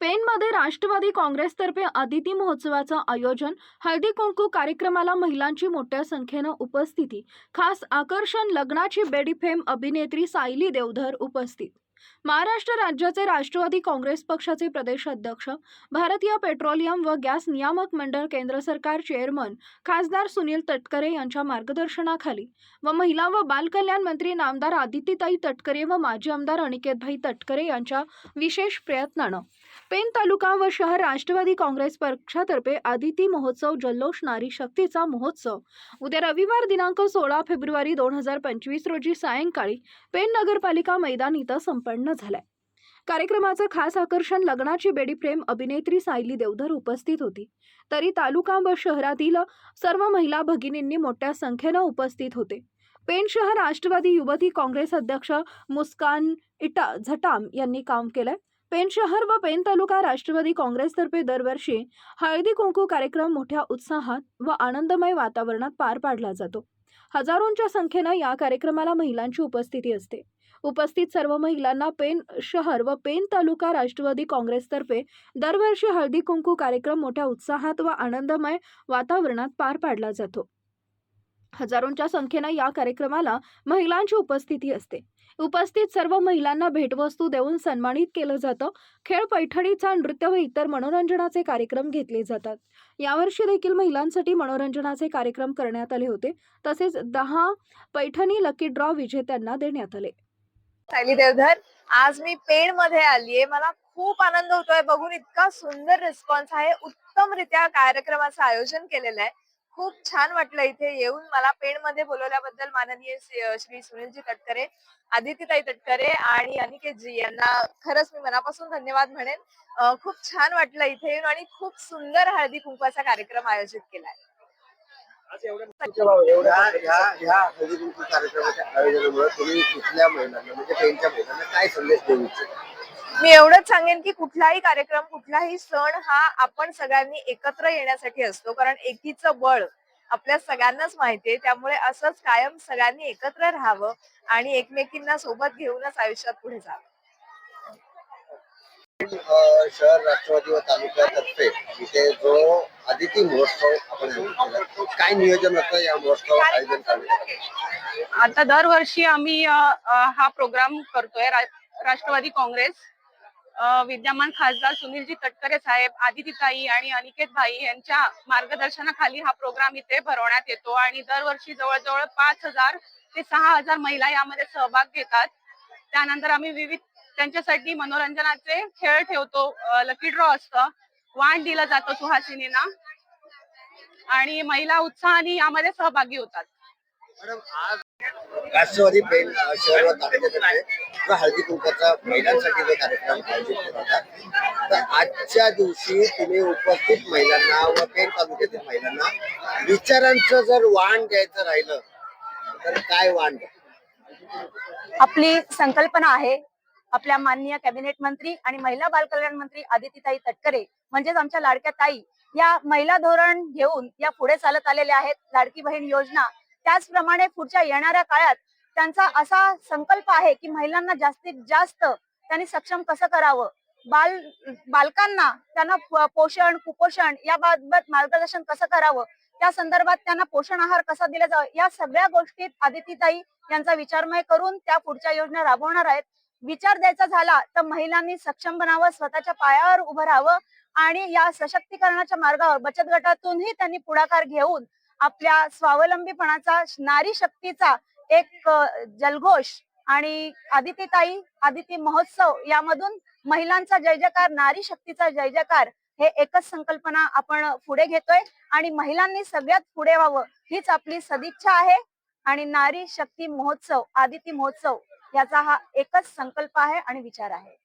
पेनमध्ये राष्ट्रवादी काँग्रेसतर्फे अदिती महोत्सवाचं आयोजन हळदी कुंकू कार्यक्रमाला महिलांची मोठ्या संख्येनं उपस्थिती खास आकर्षण लग्नाची बेडीफेम अभिनेत्री सायली देवधर उपस्थित. महाराष्ट्र राज्याचे राष्ट्रवादी काँग्रेस पक्षाचे प्रदेश अध्यक्ष भारतीय पेट्रोलियम व गॅस नियामक मंडळ केंद्र सरकार चेअरमन खासदार सुनील तटकरे यांच्या मार्गदर्शनाखाली व महिला व बालकल्याण मंत्री नामदार आदितीताई तटकरे व माजी आमदार अनिकेतभाई तटकरे यांच्या विशेष प्रयत्नानं पेन तालुका व शहर राष्ट्रवादी काँग्रेस पक्षातर्फे आदिती महोत्सव जल्लोष नारी शक्तीचा महोत्सव. उद्या रविवार दिनांक सोळा फेब्रुवारी दोन हजार पंचवीस रोजी सायंकाळी पेन नगरपालिका मैदान इथं संपन्न झालाय. कार्यक्रमाचं खास आकर्षण लग्नाची बेडी प्रेम अभिनेत्री सायली देवधर उपस्थित होती. तरी तालुका व शहरातील सर्व महिला भगिनींनी मोठ्या संख्येनं उपस्थित होते. पेन शहर राष्ट्रवादी युवती काँग्रेस अध्यक्ष मुस्कान इटा झटाम यांनी काम केलंय. पेन शहर व पेन तालुका राष्ट्रवादी काँग्रेसतर्फे दरवर्षी हळदी कुंकू कार्यक्रम मोठ्या उत्साहात व आनंदमय वातावरणात पार पाडला जातो. हजारोंच्या संख्येनं या कार्यक्रमाला महिलांची उपस्थिती असते. उपस्थित सर्व महिलांना पेन शहर व पेन तालुका राष्ट्रवादी काँग्रेसतर्फे दरवर्षी हळदी कुंकू कार्यक्रम मोठ्या उत्साहात व आनंदमय वातावरणात पार पाडला जातो. हजारोंच्या संख्येनं या कार्यक्रमाला महिलांची उपस्थिती असते. उपस्थित सर्व महिलांना भेटवस्तू देऊन सन्मानित केलं जातं. खेळ पैठणीचा नृत्य व इतर मनोरंजनाचे कार्यक्रम घेतले जातात. यावर्षी देखील महिलांसाठी मनोरंजनाचे कार्यक्रम करण्यात आले होते. तसेच दहा पैठणी लकी ड्रॉ विजेत्यांना देण्यात आले. सायली देवधर आज मी पेणमध्ये आलीये. मला खूप आनंद होतोय. बघून इतका सुंदर रिस्पॉन्स आहे. उत्तमरित्या कार्यक्रमाचं आयोजन केलेलं आहे. खूप छान वाटलं इथे येऊन. मला पेणमध्ये बोलवल्याबद्दल माननीय श्री सुनीलजी तटकरे आदित्यताई तटकरे आणि अनिकेतजी यांना खरंच मी मनापासून धन्यवाद म्हणेन. खूप छान वाटलं इथे येऊन आणि खूप सुंदर हळदी कुंकवाचा कार्यक्रम आयोजित केलाय कुंकू कार्यक्रमाच्या आयोजनामुळे तुम्ही कुठल्या महिलांना म्हणजे पेनच्या महिलांना काय संदेश देऊ इच्छिता? मी एवढंच सांगेन की कुठलाही कार्यक्रम कुठलाही सण हा आपण सगळ्यांनी एकत्र येण्यासाठी असतो. कारण एकीचं बळ आपल्या सगळ्यांनाच माहितीये त्यामुळे असंच कायम सगळ्यांनी एकत्र राहावं आणि एकमेकींना सोबत घेऊनच आयुष्यात पुढे जावं. शहर राष्ट्रवादी व तालुक्यातर्फे इथे जो आदिती महोत्सव आपण काय नियोजन होतं या महोत्सव आयोजन आता दरवर्षी आम्ही हा प्रोग्राम करतोय. राष्ट्रवादी काँग्रेस विद्यमान खासदार सुनीलजी तटकरे साहेब आदितीताई आणि अनिकेत भाई यांच्या मार्गदर्शनाखाली हा प्रोग्राम इथे भरवण्यात येतो आणि दरवर्षी जवळजवळ पाच हजार ते सहा हजार महिला यामध्ये सहभाग घेतात. त्यानंतर आम्ही विविध त्यांच्यासाठी मनोरंजनाचे खेळ ठेवतो. लकी ड्रॉ असतं. वाण दिलं जातो सुहासिनींना. आणि महिला उत्साहाने यामध्ये सहभागी होतात. मॅडम आज राष्ट्रवादी प्रेम शहर तालुक्यातर्फे हळदी कुंकाचा महिलांसाठी जो कार्यक्रम आयोजित केला होता. तर आजच्या दिवशी तुम्ही उपस्थित महिलांना व पेन तालुक्यातील महिलांना विचारांचं जर वाण द्यायचं राहिलं तर काय वाण आपली संकल्पना आहे. आपल्या माननीय कॅबिनेट मंत्री आणि महिला बालकल्याण मंत्री आदितीताई तटकरे म्हणजेच आमच्या लाडक्या ताई या महिला धोरण घेऊन या पुढे चालत आलेल्या आहेत. लाडकी बहीण योजना त्याचप्रमाणे पुढच्या येणाऱ्या काळात त्यांचा असा संकल्प आहे की महिलांना जास्तीत जास्त त्यांनी सक्षम कसं करावं? बाल बालकांना त्यांना पोषण कुपोषण याबाबत मार्गदर्शन कसं करावं? त्या संदर्भात त्यांना पोषण आहार कसा दिला जावा? या सगळ्या गोष्टीत आदितीताई यांचा विचारमय करून त्या पुढच्या योजना राबवणार आहेत. विचार द्यायचा झाला तर महिलांनी सक्षम बनावं स्वतःच्या पायावर उभं राहावं आणि या सशक्तीकरणाच्या मार्गावर बचत गटातूनही त्यांनी पुढाकार घेऊन आपल्या स्वावलंबीपणाचा नारी शक्तीचा एक जलघोष. आणि आदितीताई आदिती महोत्सव यामधून महिलांचा जय जयकार नारी शक्तीचा जय जयकार हे एकच संकल्पना आपण पुढे घेतोय. आणि महिलांनी सगळ्यात पुढे व्हावं हीच आपली सदिच्छा आहे. आणि नारी शक्ती महोत्सव आदिती महोत्सव याचा हा एकच संकल्प आहे आणि विचार आहे.